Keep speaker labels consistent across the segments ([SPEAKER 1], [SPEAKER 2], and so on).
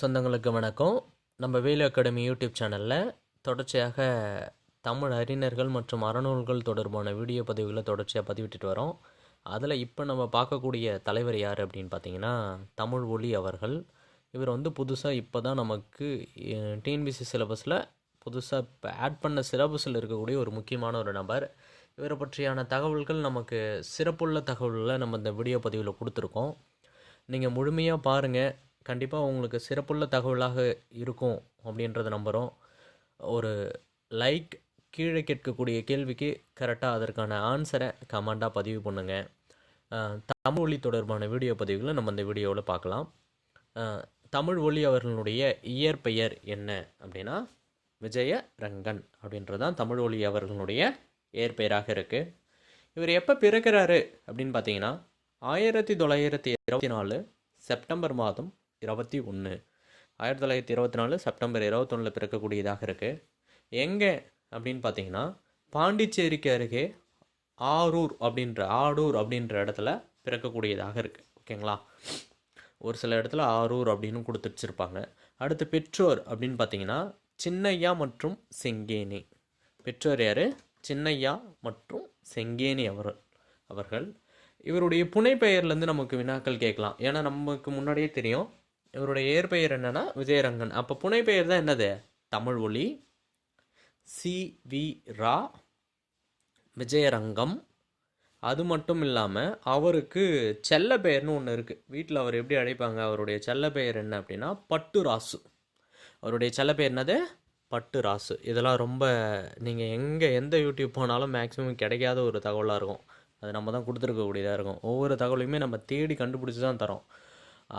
[SPEAKER 1] சொந்தங்களுக்கு வணக்கம். நம்ம வேலு அகாடமி யூடியூப் சேனலில் தொடர்ச்சியாக தமிழ் அறிஞர்கள் மற்றும் அறநூல்கள் தொடர்பான வீடியோ பதிவுகளை தொடர்ச்சியாக பதிவிட்டுட்டு வரோம். அதில் இப்போ நம்ம பார்க்கக்கூடிய தலைவர் யார் அப்படின்னு பார்த்தீங்கன்னா தமிழ் ஒளி அவர்கள். இவர் வந்து புதுசாக இப்போ தான் நமக்கு டிஎன்பிசி சிலபஸில் புதுசாக இப்போ ஆட் பண்ண சிலபஸில் இருக்கக்கூடிய ஒரு முக்கியமான ஒரு நபர். இவரை பற்றியான தகவல்கள் நமக்கு சிறப்புள்ள தகவல்களை நம்ம இந்த வீடியோ பதிவில் கொடுத்துருக்கோம். நீங்கள் முழுமையாக பாருங்கள் கண்டிப்பாக உங்களுக்கு சிறப்புள்ள தகவலாக இருக்கும் அப்படின்றத நம்புகிறோம் ஒரு லைக் கீழே கேட்கக்கூடிய கேள்விக்கு கரெக்டாக அதற்கான ஆன்சரை கமெண்டாக பதிவு பண்ணுங்கள் தமிழ் ஒளி தொடர்பான வீடியோ பதிவுகளை நம்ம இந்த வீடியோவில் பார்க்கலாம். தமிழ் ஒளி அவர்களுடைய இயற்பெயர் என்ன அப்படின்னா விஜய ரங்கன் அப்படின்றது தான் தமிழ் ஒளி அவர்களுடைய இயற்பெயராக இருக்குது இவர் எப்போ பிறக்கிறாரு அப்படின்னு பார்த்தீங்கன்னா ஆயிரத்தி தொள்ளாயிரத்தி இருபத்தி நாலு செப்டம்பர் மாதம் இருபத்தி ஒன்று. ஆயிரத்தி தொள்ளாயிரத்தி இருபத்தி நாலு செப்டம்பர் இருபத்தொன்னில் பிறக்கக்கூடியதாக இருக்குது எங்கே அப்படின்னு பார்த்தீங்கன்னா பாண்டிச்சேரிக்கு அருகே ஆரூர் அப்படின்ற ஆடூர் அப்படின்ற இடத்துல பிறக்கக்கூடியதாக இருக்குது ஓகேங்களா? ஒரு சில இடத்துல ஆரூர் அப்படின்னு கொடுத்துச்சிருப்பாங்க அடுத்து பெற்றோர் அப்படின்னு பார்த்தீங்கன்னா சின்னையா மற்றும் செங்கேனி பெற்றோர் யார்? சின்னையா மற்றும் செங்கேனி அவர் அவர்கள். இவருடைய புனைப்பெயர்லேருந்து நமக்கு வினாக்கள் கேட்கலாம். ஏன்னா நமக்கு முன்னாடியே தெரியும். இவருடைய இயற்பெயர் என்னென்னா விஜயரங்கன். அப்போ புனைப்பெயர் தான் என்னது? தமிழ் ஒளி சி. வி. ரா. விஜயரங்கம். அது மட்டும் இல்லாமல் அவருக்கு செல்ல பெயர்னு ஒன்று இருக்குது வீட்டில் அவர் எப்படி அழைப்பாங்க? அவருடைய செல்ல பெயர் என்ன அப்படின்னா பட்டு ராசு அவருடைய செல்ல பெயர் என்னது? பட்டு ராசு இதெல்லாம் ரொம்ப நீங்கள் எங்கே எந்த யூடியூப் போனாலும் மேக்ஸிமம் கிடைக்காத ஒரு தகவலாக இருக்கும். அது நம்ம தான் கொடுத்துருக்கக்கூடியதாக இருக்கும். ஒவ்வொரு தகவலையுமே நம்ம தேடி கண்டுபிடிச்சி தான் தரோம்.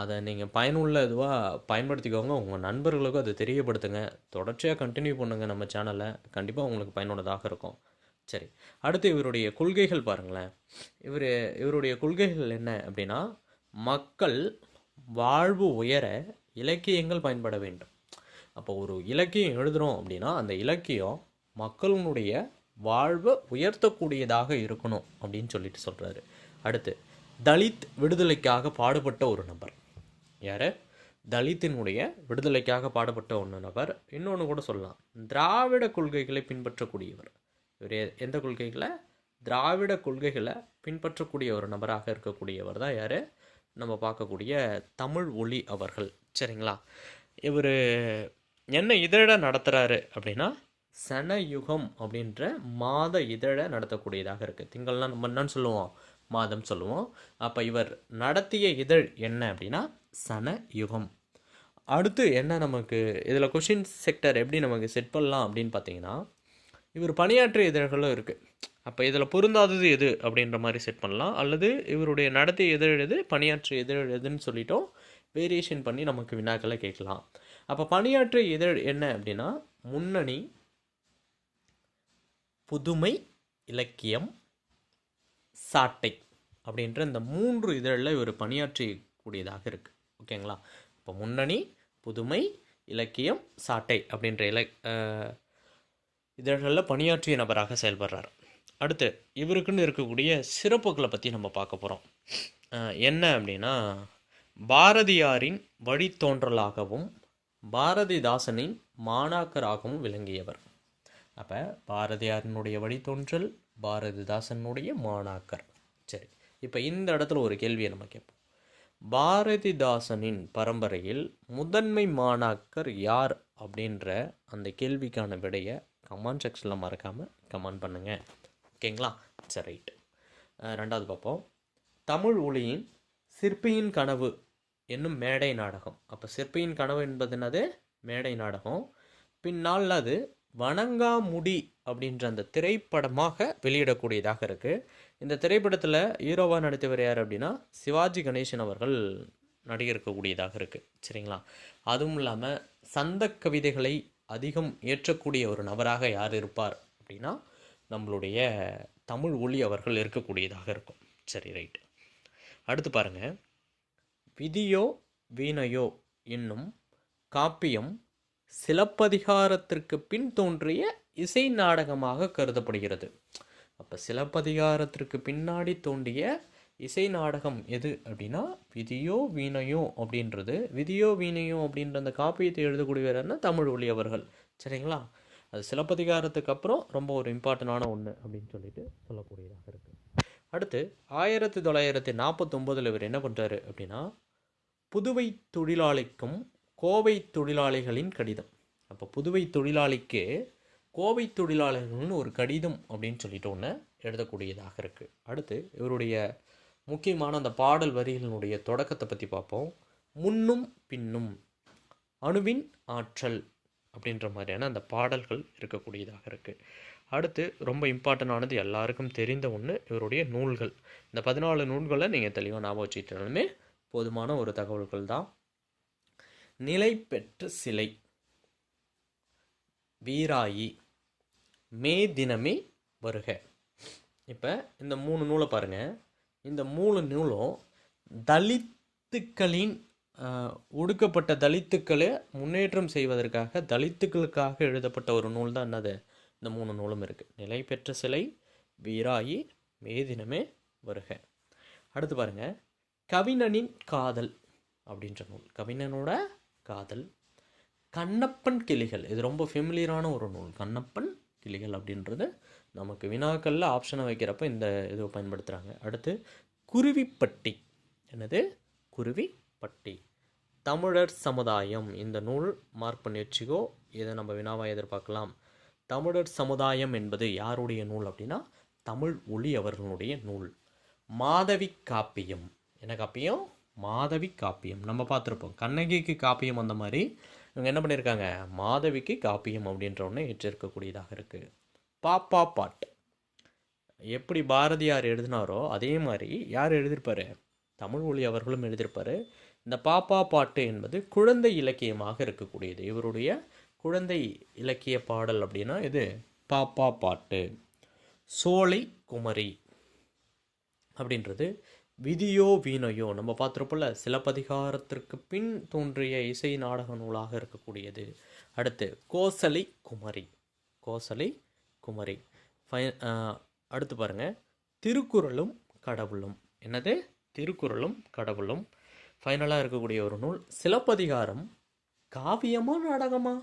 [SPEAKER 1] அதை நீங்கள் பயனுள்ள இதுவாக பயன்படுத்திக்கோங்க. உங்கள் நண்பர்களுக்கும் அதை தெரியப்படுத்துங்க. தொடர்ச்சியாக கண்டினியூ பண்ணுங்கள் நம்ம சேனலை கண்டிப்பாக உங்களுக்கு பயனுள்ளதாக இருக்கும். சரி. அடுத்து இவருடைய கொள்கைகள் பாருங்களேன். இவர் இவருடைய கொள்கைகள் என்ன அப்படின்னா மக்கள் வாழ்வு உயர இலக்கியங்கள் பயன்பட வேண்டும். அப்போ ஒரு இலக்கியம் எழுதுகிறோம் அப்படின்னா அந்த இலக்கியம் மக்களுடைய வாழ்வை உயர்த்தக்கூடியதாக இருக்கணும் அப்படின்னு சொல்லிட்டு சொல்கிறாரு அடுத்து தலித் விடுதலைக்காக பாடுபட்ட ஒரு நபர். யார்? தலித்தினுடைய விடுதலைக்காக பாடுபட்ட ஒன்று நபர். இன்னொன்று கூட சொல்லலாம். திராவிட கொள்கைகளை பின்பற்றக்கூடியவர். இவர் எந்த கொள்கைகளை? திராவிட கொள்கைகளை பின்பற்றக்கூடிய ஒரு நபராக இருக்கக்கூடியவர் தான் யார்? நம்ம பார்க்கக்கூடிய தமிழ் ஒளி அவர்கள். சரிங்களா? இவர் என்ன இதழ நடத்துகிறாரு அப்படின்னா சனயுகம் அப்படின்ற மாத இதழை நடத்தக்கூடியதாக இருக்குது திங்கள்னா நம்ம என்னன்னு சொல்லுவோம்? மாதம் சொல்லுவோம். அப்போ இவர் நடத்திய இதழ் என்ன அப்படின்னா சன யுகம். அடுத்து என்ன நமக்கு இதில் கொஷின் செக்டர் எப்படி நமக்கு செட் பண்ணலாம் அப்படின்னு பார்த்தீங்கன்னா இவர் பணியாற்றிய இதழ்களும் இருக்குது அப்போ இதில் பொருந்தாதது எது அப்படின்ற மாதிரி செட் பண்ணலாம். அல்லது இவருடைய நடத்திய இதழ் எது பணியாற்றிய இதழ் எதுன்னு சொல்லிட்டோம். வேரியேஷன் பண்ணி நமக்கு வினாக்களை கேட்கலாம். அப்போ பணியாற்றிய இதழ் என்ன அப்படின்னா முன்னணி புதுமை இலக்கியம் சாட்டை அப்படின்ற இந்த மூன்று இதழில் இவர் பணியாற்றக்கூடியதாக இருக்குது ஓகேங்களா? இப்போ முன்னணி புதுமை இலக்கியம் சாட்டை அப்படின்ற இல இதழ்களில் பணியாற்றிய நபராக செயல்படுறார். அடுத்து இவருக்குன்னு இருக்கக்கூடிய சிறப்புகளை பற்றி நம்ம பார்க்க போகிறோம் என்ன அப்படின்னா பாரதியாரின் வழித்தோன்றலாகவும் பாரதிதாசனின் மாணாக்கராகவும் விளங்கியவர். அப்போ பாரதியாரினுடைய வழித்தோன்றல் பாரதிதாசனுடைய மாணாக்கர். சரி இப்போ இந்த இடத்துல ஒரு கேள்வியை நம்ம கேட்போம். பாரதிதாசனின் பரம்பரையில் முதன்மை மாணாக்கர் யார் அப்படின்ற அந்த கேள்விக்கான விடையை கமெண்ட் செக்ஷனில் மறக்காமல் கமெண்ட் பண்ணுங்கள் ஓகேங்களா சரி ரைட் ரெண்டாவது பார்ப்போம். தமிழ் ஒளியின் சிற்பியின் கனவு என்னும் மேடை நாடகம். அப்போ சிற்பியின் கனவு என்பது என்னது? மேடை நாடகம். பின்னால் அது வணங்காமுடி அப்படின்ற அந்த திரைப்படமாக வெளியிடக்கூடியதாக இருக்குது இந்த திரைப்படத்தில் ஹீரோவாக நடித்தவர் யார் அப்படின்னா சிவாஜி கணேசன் அவர்கள் நடிகஇருக்கக்கூடியதாக இருக்குது சரிங்களா? அதுவும் இல்லாமல் சந்த கவிதைகளை அதிகம் ஏற்றக்கூடிய ஒரு நபராக யார் இருப்பார் அப்படின்னா நம்மளுடைய தமிழ் ஒளி அவர்கள் இருக்கக்கூடியதாக இருக்கும். சரி ரைட். அடுத்து பாருங்கள் விதியோ வீணையோ என்னும் காப்பியம் சிலப்பதிகாரத்திற்கு பின் தோன்றிய இசை நாடகமாக கருதப்படுகிறது. அப்போ சிலப்பதிகாரத்திற்கு பின்னாடி தோண்டிய இசை நாடகம் எது அப்படின்னா விதியோ வீணையோ அப்படின்றது. விதியோ வீணையோ அப்படின்ற அந்த காப்பியத்தை எழுதக்கூடியவர்னா தமிழ் ஒளி அவர்கள். சரிங்களா? அது சிலப்பதிகாரத்துக்கு அப்புறம் ரொம்ப ஒரு இம்பார்ட்டண்டான ஒன்று அப்படின்னு சொல்லிட்டு சொல்லக்கூடியதாக இருக்குது அடுத்து ஆயிரத்தி தொள்ளாயிரத்தி நாற்பத்தொம்போதில் இவர் என்ன பண்ணுறாரு அப்படின்னா புதுவை தொழிலாளிக்கும் கோவை தொழிலாளிகளின் கடிதம். அப்போ புதுவை தொழிலாளிக்கு கோவை தொழிலாளர்கள்னு ஒரு கடிதம் அப்படின்னு சொல்லிட்டு ஒன்று எழுதக்கூடியதாக இருக்குது அடுத்து இவருடைய முக்கியமான அந்த பாடல் வரிகளினுடைய தொடக்கத்தை பற்றி பார்ப்போம். முன்னும் பின்னும் அணுவின் ஆற்றல் அப்படின்ற மாதிரியான அந்த பாடல்கள் இருக்கக்கூடியதாக இருக்குது அடுத்து ரொம்ப இம்பார்ட்டண்டானது எல்லாருக்கும் தெரிந்த ஒன்று இவருடைய நூல்கள். இந்த பதினாலு நூல்களை நீங்கள் தெளிவாக ஞாபகம் வச்சுக்கிட்டாலுமே போதுமான ஒரு தகவல்கள் தான். நிலை பெற்ற சிலை. வீராயி மே தினமே வருக. இப்போ இந்த மூணு நூலை பாருங்கள் இந்த மூணு நூலும் தலித்துக்களின் ஒடுக்கப்பட்ட தலித்துக்களை முன்னேற்றம் செய்வதற்காக தலித்துக்களுக்காக எழுதப்பட்ட ஒரு நூல் தான் என்னது? இந்த மூணு நூலும் இருக்குது நிலை பெற்ற சிலை வீராயி மே தினமே வருக. அடுத்து பாருங்க. கவிஞனின் காதல் அப்படின்ற நூல். கவிஞனோட காதல். கண்ணப்பன் கிளிகள். இது ரொம்ப ஃபெமிலியரான ஒரு நூல். கண்ணப்பன் கிளிகள் அப்படின்றது நமக்கு வினாக்களில் ஆப்ஷனை வைக்கிறப்ப இந்த இதை பயன்படுத்துகிறாங்க அடுத்து குருவிப்பட்டி. என்னது? குருவிப்பட்டி. தமிழர் சமுதாயம். இந்த நூல் மார்க் பண்ணி வச்சுக்கோ. இதை நம்ம வினாவாக எதிர்பார்க்கலாம். தமிழர் சமுதாயம் என்பது யாருடைய நூல் அப்படின்னா தமிழ் ஒளி அவர்களுடைய நூல். மாதவி காப்பியம். என்ன காப்பியம்? மாதவி காப்பியம். நம்ம பார்த்துருப்போம். கண்ணகிக்கு காப்பியம் அந்த மாதிரி இவங்க என்ன பண்ணியிருக்காங்க? மாதவிக்கு காப்பியம் அப்படின்ற ஒன்று ஏற்றிருக்கக்கூடியதாக இருக்குது பாப்பா பாட்டு எப்படி பாரதியார் எழுதினாரோ அதே மாதிரி யார் எழுதியிருப்பாரு? தமிழ் ஒளி அவர்களும் எழுதியிருப்பாரு. இந்த பாப்பா பாட்டு என்பது குழந்தை இலக்கியமாக இருக்கக்கூடியது. இவருடைய குழந்தை இலக்கிய பாடல் அப்படின்னா இது பாப்பா பாட்டு. சோலை குமரி அப்படின்றது விதியோ வீணையோ நம்ம பார்த்துருப்போம்ல சிலப்பதிகாரத்திற்கு பின் தோன்றிய இசை நாடக நூலாக இருக்கக்கூடியது. அடுத்து கோசலை குமரி. கோசலை குமரி. ஃபை அடுத்து பாருங்க. திருக்குறளும் கடவுளும். என்னது? திருக்குறளும் கடவுளும். ஃபைனலாக இருக்கக்கூடிய ஒரு நூல் சிலப்பதிகாரம் காவியமா நாடகமா?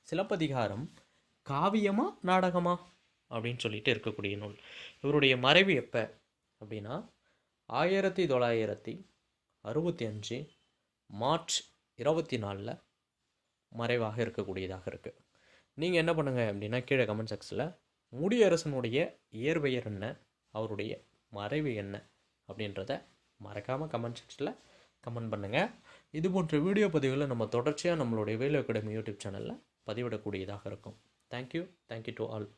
[SPEAKER 1] சிலப்பதிகாரம் காவியமா நாடகமா? அப்படின்னு சொல்லிட்டு இருக்கக்கூடிய நூல். இவருடைய மறைவு எப்போ? அப்படின்னா ஆயிரத்தி தொள்ளாயிரத்தி அறுபத்தி அஞ்சு மார்ச் இருபத்தி நாலில் மறைவாக இருக்கக்கூடியதாக இருக்குது நீங்கள் என்ன பண்ணுங்கள் அப்படின்னா கீழே கமெண்ட் செக்ஸில் முடியரசனுடைய இயற்பெயர் என்ன அவருடைய மறைவு என்ன அப்படின்றத மறக்காமல் கமெண்ட் செக்ஷனில் கமெண்ட் பண்ணுங்கள் இது போன்ற வீடியோ பதிவுகளை நம்ம தொடர்ச்சியாக நம்மளுடைய வேலு அகாடமி யூடியூப் சேனலில் பதிவிடக்கூடியதாக இருக்கும். Thank you thank you to all